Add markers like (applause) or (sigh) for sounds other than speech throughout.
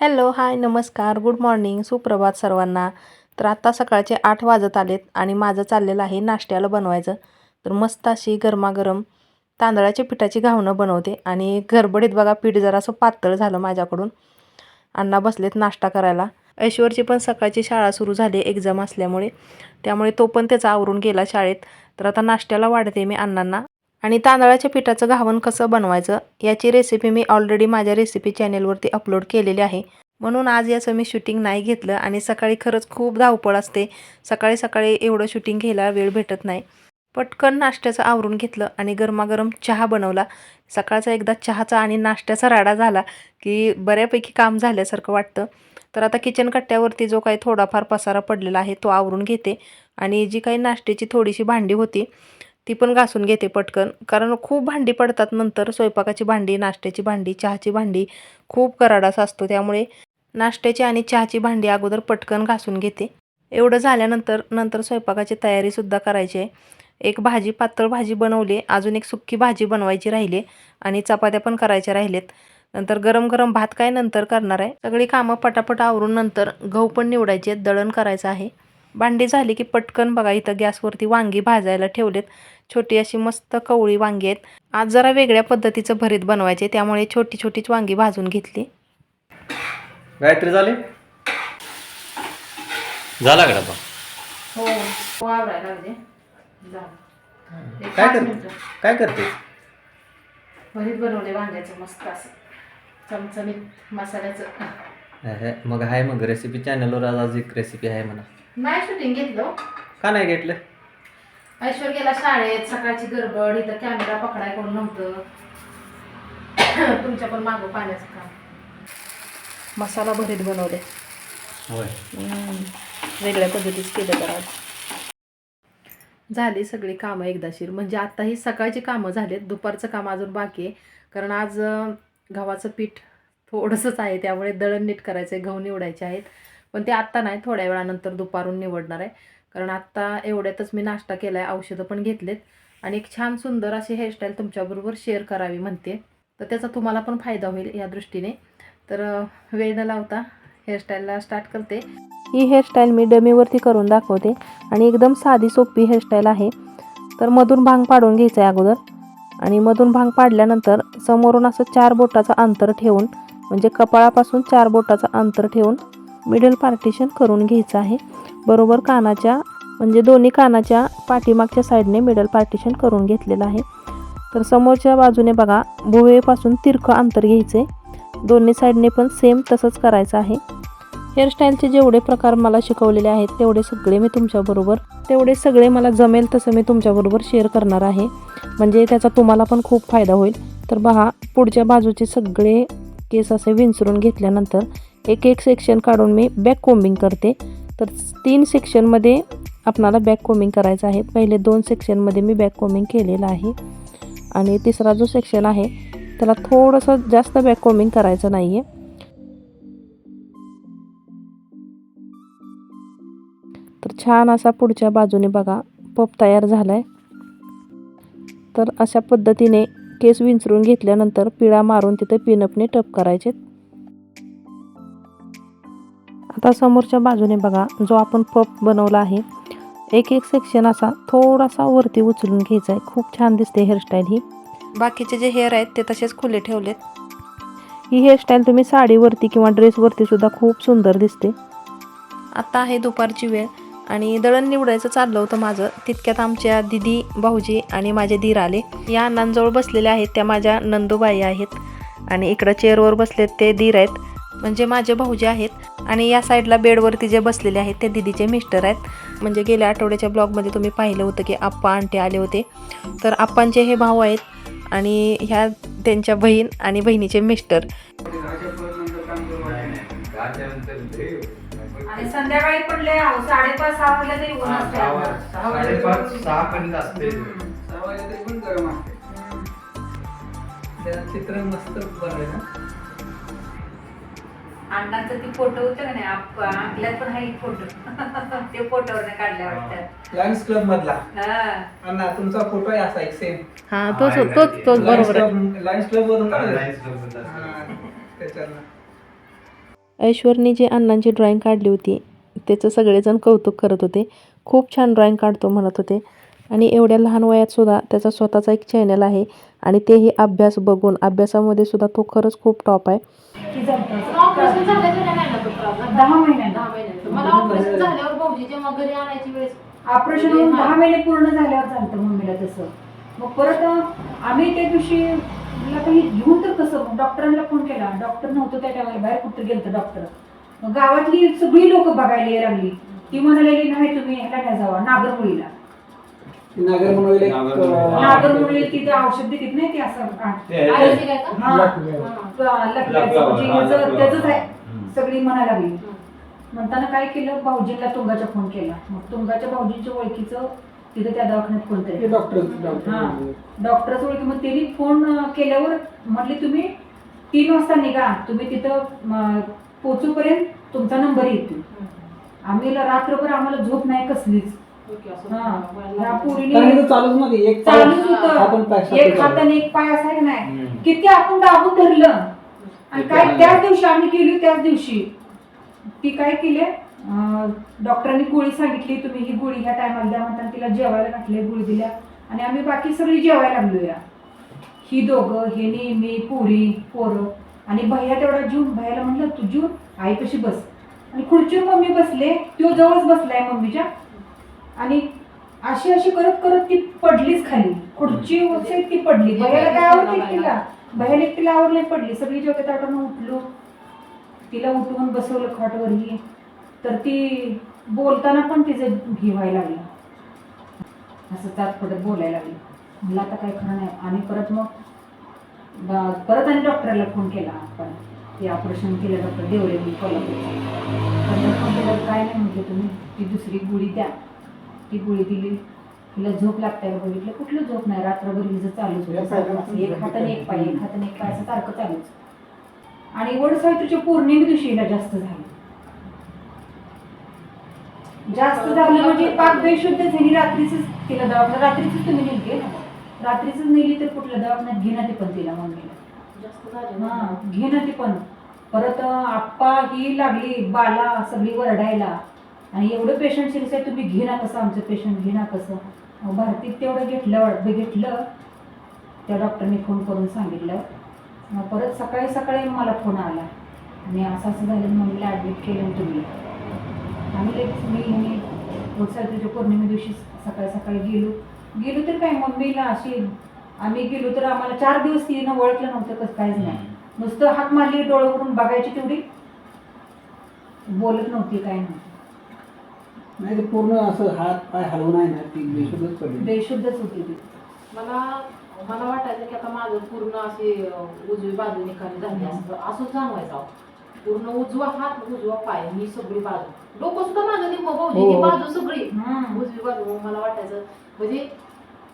Hello hi नमस्कार good morning सुप्रभात सर्वांना. तर आत्ता सकाळचे आठ वाजत आलेत आणि माझं चाललेलं आहे नाश्त्याला बनवायचं. तर मस्त अशी गरमागरम तांदळाच्या पिठाची घावणं बनवते आणि गडबडीत बघा पीठ जरासं पातळ झालं माझ्याकडून. अण्णा बसलेत नाश्ता करायला. ऐश्वरची पण सकाळची शाळा सुरू झाली एक्झाम असल्यामुळे. त्यामुळे तो पण त्याचा आवरून गेला शाळेत. तर आता नाश्त्याला वाढते मी अण्णांना. आणि तांदळाच्या पिठाचं घावण कसं बनवायचं याची रेसिपी मी ऑलरेडी माझ्या रेसिपी चॅनेलवरती अपलोड केलेली आहे. म्हणून आज याचं मी शूटिंग नाही घेतलं आणि सकाळी खरंच खूप धावपळ असते. सकाळी सकाळी एवढं शूटिंग घ्यायला वेळ भेटत नाही. पटकन नाश्त्याचं आवरून घेतलं आणि गरमागरम चहा बनवला. सकाळचा एकदा चहाचा आणि नाश्त्याचा राडा झाला की बऱ्यापैकी काम झाल्यासारखं वाटतं. तर आता किचन कट्ट्यावरती जो काही थोडाफार पसारा पडलेला आहे तो आवरून घेते. आणि जी काही नाश्त्याची थोडीशी भांडी होती ती पण घासून घेते पटकन. कारण खूप भांडी पडतात नंतर स्वयंपाकाची भांडी नाश्त्याची भांडी चहाची भांडी खूप कराडास असतो. त्यामुळे नाश्त्याची आणि चहाची भांडी अगोदर पटकन घासून घेते. एवढं झाल्यानंतर नंतर स्वयंपाकाची तयारीसुद्धा करायची. आहे एक भाजी पातळ भाजी बनवली. अजून एक सुक्की भाजी बनवायची राहिली आणि चपात्या पण करायच्या राहिलेत. नंतर गरम गरम भात काय नंतर करणार आहे? सगळी कामं पटापट आवरून नंतर गहू पण निवडायचे आहेत दळण करायचं आहे. भांडी झाली की पटकन बघा इथं गॅसवरती वांगी भाजायला ठेवलेत. छोटी अशी मस्त कवळी वांगी आहेत. आज जरा वेगळ्या पद्धतीचं भरीत बनवायचे त्यामुळे छोटी छोटीच वांगी भाजून घेतली. गायत्री झाली? झाला का डबा? हो लागले. काय करते? काय करते? भरीत बनवले वांग्याचं मस्त असं. चमचमीत मसाल्याचं. अहे, मग आहे मग रेसिपी चॅनलवर आज आज एक रेसिपी आहे म्हणा. नाही शूटिंग घेतलं का नाही घेतलं? ऐश्वर गेला शाळेत सकाळची गडबड इथं कॅमेरा पकडाय कोण नव्हतं. तुमच्या पण मागं पाण्याचं काम. मसाला भरीत बनवले. होय. वेगळ्या पद्धतीच केलं तर झाली सगळी कामं एकदाशीर. म्हणजे आता ही सकाळची कामं झालीत दुपारचं काम अजून बाकी आहे. कारण आज गव्हाचं पीठ थोडंसंच आहे त्यामुळे दळण नीट करायचं आहे गहू निवडायचे आहेत. पण ते आत्ता नाही थोड्या वेळानंतर दुपारून निवडणार आहे. कारण आत्ता एवढ्यातच मी नाश्ता केला आहे औषधं पण घेतलेत. आणि एक छान सुंदर अशी हेअरस्टाईल तुमच्याबरोबर शेअर करावी म्हणते. तर त्याचा तुम्हाला पण फायदा होईल या दृष्टीने. तर वेळ न लावता हेअरस्टाईलला स्टार्ट करते. ही हेअरस्टाईल मी डमीवरती करून दाखवते. आणि एकदम साधी सोपी हेअरस्टाईल आहे. तर मधून भांग पाडून घ्यायचं आहे अगोदर. आणि मधून भांग पाडल्यानंतर समोरून असं चार बोटाचं अंतर ठेवून म्हणजे कपाळापासून चार बोटाचं अंतर ठेवून मिडल पार्टिशन करून घ्यायचं आहे. बरोबर कानाच्या म्हणजे दोन्ही कानाच्या पाठीमागच्या साईडने मिडल पार्टिशन करून घेतलेलं आहे. तर समोरच्या बाजूने बघा भुवेपासून तिरकं अंतर घ्यायचे दोन्ही साईडने पण सेम तसंच करायचं आहे. हेअरस्टाईलचे जेवढे प्रकार मला शिकवलेले आहेत तेवढे सगळे मी तुमच्याबरोबर तेवढे सगळे मला जमेल तसं मी तुमच्याबरोबर शेअर करणार आहे. म्हणजे त्याचा तुम्हाला पण खूप फायदा होईल. तर बहा पुढच्या बाजूचे सगळे केस असे विंचरून घेतल्यानंतर एक एक सेक्शन काढून मी बॅक कोम्बिंग करते. तर तीन सेक्शनमध्ये आपणाला बॅक कोमिंग करायचं आहे. पहिले दोन सेक्शनमध्ये मी बॅक कोमिंग केलेलं आहे. आणि तिसरा जो सेक्शन आहे त्याला थोडंसं जास्त बॅक कोमिंग करायचं नाही आहे तर छान असा पुढच्या बाजूने बघा पप तयार झाला आहे तर अशा पद्धतीने केस विंचरून घेतल्यानंतर पिळा मारून तिथे पिनअपने टप करायचे आता समोरच्या बाजूने बघा जो आपण पप बनवला आहे. एक एक सेक्शन असा थोडासा वरती उचलून घ्यायचा आहे. खूप छान दिसते हेअरस्टाईल ही. बाकीचे जे हेअर आहेत ते तसेच खुले ठेवलेत. ही हेअरस्टाईल तुम्ही साडीवरती किंवा ड्रेसवरती सुद्धा खूप सुंदर दिसते. आता आहे दुपारची वेळ आणि दळण निवडायचं चाललं होतं माझं. तितक्यात आमच्या दिदी भाऊजी आणि माझे दीर आले. या अण्णांजवळ बसलेल्या आहेत त्या माझ्या नंदूबाई आहेत. आणि इकडं चेअरवर बसलेत ते दीर आहेत. म्हणजे माझे भाऊजी आहेत. आणि या साईडला बेडवरती जे बसलेले आहेत ते दिदीचे मिस्टर आहेत. म्हणजे गेल्या आठवड्याच्या ब्लॉगमध्ये तुम्ही पाहिलं होतं की आप्पा आंटे आले होते. तर आप्पांचे हे भाऊ आहेत आणि ह्या त्यांच्या बहीण आणि बहिणीचे मिस्टर. आणि संध्याकाळी पण लय आहो साडेपाच सहा वाजल्या तरी ऊन असते. आम्हाला. सहा वाजल्या तरी- साडेपाच सहा पर्यंत असते. सहा वाजले तरी पण गरम असते. त्याचं चित्र मस्त बनवलं ना? अण्णाचं ती फोटो होतं का नाही? आप- आपल्यात पण आहे फोटो (laughs) ते फोटोवर काढल्या वाटतं. लायन्स क्लब मधला. हा. अण्णा तुमचा फोटो आहे असा एक सेम हां तोच तोच तोच बरोबर आहे. लायन्स क्लब मधून काढला? Lions Club मधला. हा, त्याच्यातनं. ऐश्वरनी जे अण्णांची ड्रॉइंग काढली होती त्याचं सगळेजण कौतुक करत होते. खूप छान ड्रॉइंग काढतो म्हणत होते. आणि एवढ्या लहान वयात सुद्धा त्याचा स्वतःचा एक चॅनल आहे. आणि तेही अभ्यास बघून. अभ्यासामध्ये सुद्धा तो खरंच खूप टॉप आहे. ऑपरेशन दहा होऊन महिने. पूर्ण झाल्यावर चालतं मम्मीला तसं. मग परत आम्ही त्या दिवशी मला काही घेऊन तर कसं मग डॉक्टरांना फोन केला. डॉक्टर नव्हतं त्या टायमाला बाहेर कुठं गेलं डॉक्टर मग गावातली सगळी लोक बघायला लागली. ती म्हणाली नाही तुम्ही ह्याला नाही जावा नागरमुळीला नागर म्हणून एक नागरमोळी. नागरमुळी तिथे औषध देतात नाही ते असं का? हा. हा. म्हणजे हा. त्याचंच आहे. हम्म. सगळी म्हणायला लागली. म्हणताना काय केलं? भाऊजींना तुंगाचा फोन केला. मग तुंगाच्या भाऊजींच्या ओळखीचं तिथे त्या दवाखान्यात कोणतरी डॉक्टर हा. डॉक्टर डॉक्टरच ओळखी. मग त्यांनी फोन अं, केल्यावर म्हटले तुम्ही तीन वाजता निघा. तुम्ही तिथं म, पोचूपर्यंत तुमचा नंबर येतो. आम्ही ला- रात्रभर आम्हाला झोप नाही कसलीच. हा. पोरीने कारण चालूच मध्ये एक पाय- चालूच आपण पाय होतं सारखं एक चालू. हाताने एक पाय असा आहे नाही? हम्म. किती आपण दाबून धरलं. आणि काय त्या- त्याच दिवशी आम्ही गेलो त्याच दिवशी. ती काय केले? डॉक्टरांनी गोळी सांगितली तुम्ही ही गोळी ह्या टायमाला द्या म्हणताना तिला जेवायला घातले गोळी दिल्या. आणि आम्ही बाकी सगळी जेवायला लागलो या ही दोघं हे नी मी पुरी पोरं. आणि भैया तेवढा जीवन भैयाला म्हटलं तू जीवन आईपाशी बस? आणि खुर्चीवर मम्मी बसले. तो जवळच बसलाय मम्मीच्या. आणि अशी अशी करत करत ती पडलीच खाली. खुर्ची वरची ती पडली. भैयाला काय आवडते तिला? भैयाला तिला आवडली पडली. सगळी जेवढे ताटानं उठलो. तिला उठवून बसवलं खाटवर ही तर ती बोलताना पण तिचं घी व्हायला लागलं. असं तात्पडत बोलायला लागली. मला आता काय खरं नाही. आणि परत मग परत आणि डॉक्टरला फोन केला आपण. ते ऑपरेशन केलं डॉक्टर म्हणून कोल्हापूरचं. फोन केलं काय नाही म्हटलं तुम्ही? ती दुसरी गोळी द्या. ती गोळी दिली. तिला झोप लागताय का बघितलं. कुठलं झोप नाही. रात्रभर हिचं चालूच होतं. एक हाताने एक पाय एक हाताने एक पाय असं सारखं चालूच. आणि वड सावित्रीच्या पौर्णिमे दिवशी हिला जास्त झालं. जास्त झालं म्हणजे पाक बेशुद्ध झाली. रात्रीच तिला दवाखान्यात रात्रीच तुम्ही नेली ना? रात्रीच नेली तर कुठल्या दवाखान्यात घेणार ते पण तिला मम्मीला जास्त झालं. हा ना. घे ना ती पण. परत आप्पा ही लागली. बाला सगळी वरडायला. आणि एवढं पेशंट सिरियस आहे तुम्ही घे ना कसं? आमचं पेशंट घे ना कसं भारतीत तेवढं घेतलं घेतलं. त्या डॉक्टरने फोन करून सांगितलं. मग परत सकाळी सकाळी मला फोन आला. आणि असं असं झालं मम्मीला ॲडमिट केलं तुम्ही. आम्ही लगेच मी सावित्रीच्या पौर्णिमे दिवशी सकाळी सकाळी गेलो. गेलो तर काय? मम्मीला अशी आम्ही गेलो तर आम्हाला चार दिवस तिनं ओळखलं नव्हतं कसं काहीच नाही. नुसतं हाक मारली डोळ्यावरून बघायची तेवढी. बोलत नव्हती काय नव्हती नाही ते पूर्ण असं हात पाय हलवून आहे ना ती बेशुद्धच पडली. बेशुद्धच होती ती. मला मला वाटायचं की आता माझं पूर्ण अशी उजवी बाजू निकाली झाली असं असंच जाणवायचं अहो. पूर्ण उजवा हात उजवा पाय ही सगळी बाजू. डोकं सुद्धा माझं निम्म भाऊजी ही हो. बाजू सगळी. हम्म. उजवी बाजू मला वाटायचं म्हणजे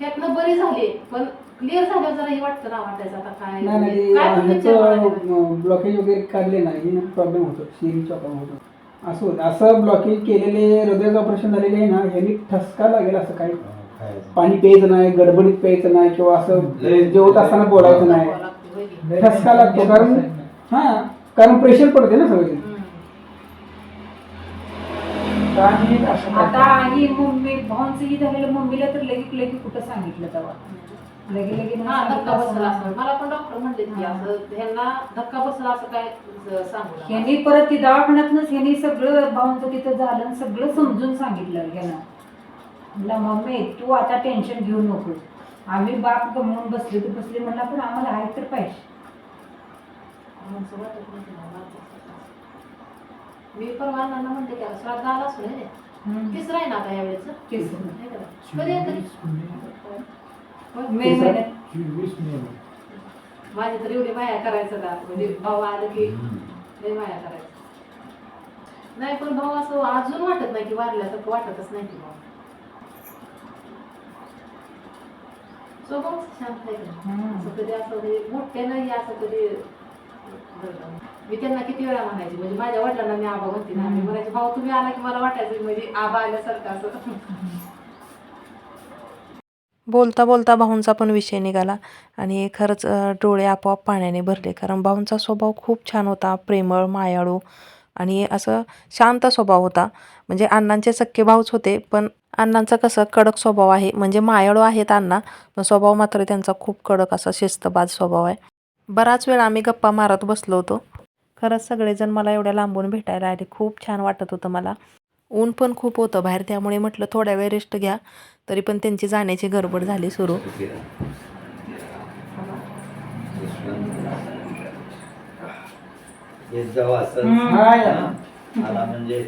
ह्यातनं बरी झाली पण क्लिअर झाल्यावर जरा हे वाटतं ना वाटायचं आता काय नाही नाही म्हणजे काय पण विचार ब्लॉकेज वगैरे काढले ना हे प्रॉब्लेम होतो सिरीचा प्रॉब्लेम होतो. असं होतं असं ब्लॉकेज केलेले हृदयाचं ऑपरेशन झालेले आहे ना ह्यांनी ठसका लागेल असं काही. पाणी प्यायचं नाही गडबडीत प्यायचं नाही किंवा असं जेवत असताना बोलायचं नाही? ठसका लागतो कारण हा कारण प्रेशर पडते ना सगळे. आता ही मम्मी भावांचं ही झालेलं मम्मीला तर लगेच लगेच कुठं सांगितलं तेव्हा? लगे लगे नाही हा धक्का बसला असं. मला पण डॉक्टर म्हणले की. असं ह्यांना धक्का बसला असं काय ज- सांगू नका. ह्यांनी परत ती दवाखान्यातनंच ह्यांनी सगळं भाऊंचं तिथं झालं आणि सगळं समजून सांगितलं ह्यानं म्हणला मम्मी तू आता टेन्शन घेऊ नको आम्ही बाप गमवून बसले तर बसले म्हणला पण आम्हाला आहे तर पाहिजे आमचं वाटत नाही की मला वाटतं. मी परवा अण्णांना म्हणले की आता श्राद्ध आला असं. तिसरा आहे ना आता यावेळेस तेच. कधी येतं मे महिन्यात माझी तर एवढी माया करायचं का म्हणजे भाऊ आलं की लय माया करायचं नाही पण भाऊ असं अजून वाटत नाही की वारल्यासारखं वाटतच नाही की भाऊ स्वभाव शांत आहे का नाही? हम्म. असं कधी असं म्हणजे मोठ्यानं असं कधी. मी त्यांना किती वेळा म्हणायची म्हणजे माझ्या वडिलांना मी आबा म्हणते ना मी हम्म. म्हणायचे भाऊ तुम्ही आला की मला वाटायचं म्हणजे आबा आल्यासारखं असं (laughs) बोलता बोलता भाऊंचा पण विषय निघाला. आणि खरंच डोळे आपोआप पाण्याने भरले. कारण भाऊंचा स्वभाव खूप छान होता. प्रेमळ मायाळू आणि असं शांत स्वभाव होता. म्हणजे अण्णांचे सख्खे भाऊच होते. पण अण्णांचा कसं कडक स्वभाव आहे. म्हणजे मायाळू आहेत अण्णा पण स्वभाव मात्र त्यांचा खूप कडक असा शिस्तबाज स्वभाव आहे. बराच वेळ आम्ही गप्पा मारत बसलो होतो. खरंच सगळेजण मला एवढ्या लांबून भेटायला आले. खूप छान वाटत होतं मला. ऊन पण खूप होतं बाहेर त्यामुळे म्हटलं थोड्या वेळ रेस्ट घ्या तरी पण त्यांची जाण्याची गडबड झाली सुरू येत जावं असं या. आला म्हणजे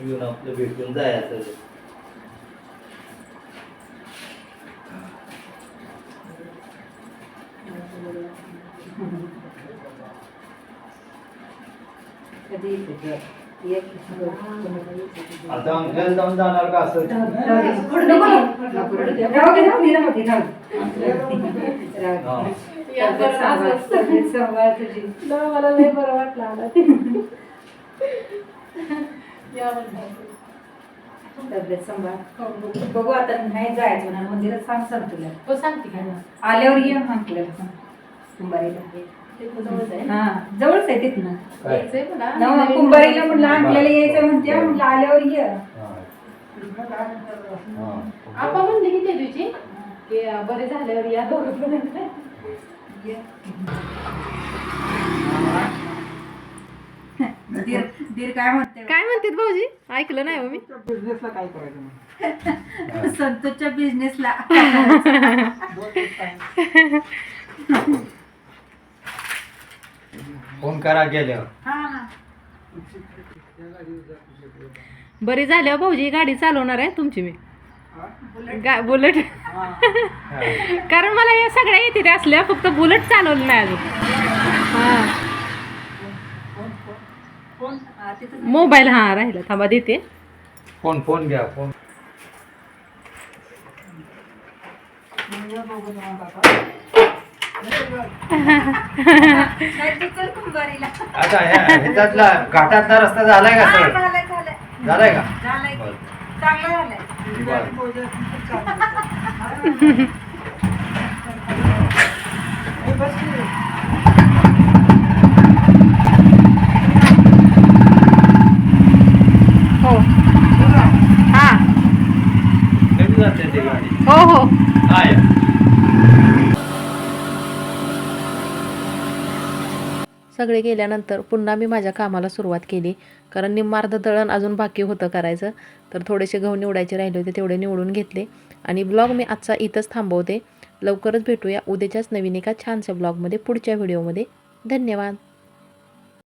येऊन आपलं भेटून जायचं कधी. आता जाऊन जाणार का असं. मला बरं वाटलं आला तब्येत सांभाळ. बघू आता नाही जायचं म्हणा मंदिरात सांग सांग तुला. हो सांगते. आल्यावर ये आपल्याला कुंभारीला हा जवळच आहे तिथनं. काय? यायचंय मला नवा कुंभारीला म्हणलं आपल्याला यायचं म्हणते म्हणलं आल्यावर ये. आपण म्हणले की त्या दिवशी की अं, बरे झाल्यावर या दोघं दीर दीर काय म्हणते? काय म्हणतात भाऊजी? ऐकलं नाही हो मी. बिझनेसला काय करायचं मग? संतोषच्या बिझनेसला (laughs) फोन करा गेल्यावर. बरी झाल्यावर भाऊजी गाडी चालवणार आहे तुमची मी. गा बुलेट. (laughs) कारण मला या सगळ्या येते त्या असल्या फक्त बुलेट चालवलं नाही अजून. हां. हा, मोबाईल हां राहिला. थांबा देते. फोन फोन घ्या फोन. ह्या- ह्याच्यातला घाटातला रस्ता झालाय का सर झालंय झालंय. झालाय का. हो. हां. कधी जाते ते गाडी? हो हो. हा सगळे गेल्यानंतर पुन्हा मी माझ्या कामाला सुरुवात केली. कारण निम्मार्ध दळण अजून बाकी होतं करायचं. तर थोडेसे गहू निवडायचे राहिले होते तेवढे निवडून घेतले. आणि ब्लॉग मी आजचा इथंच थांबवते. लवकरच भेटूया उद्याच्याच नवीन एका छानशा ब्लॉगमध्ये पुढच्या व्हिडिओमध्ये. धन्यवाद.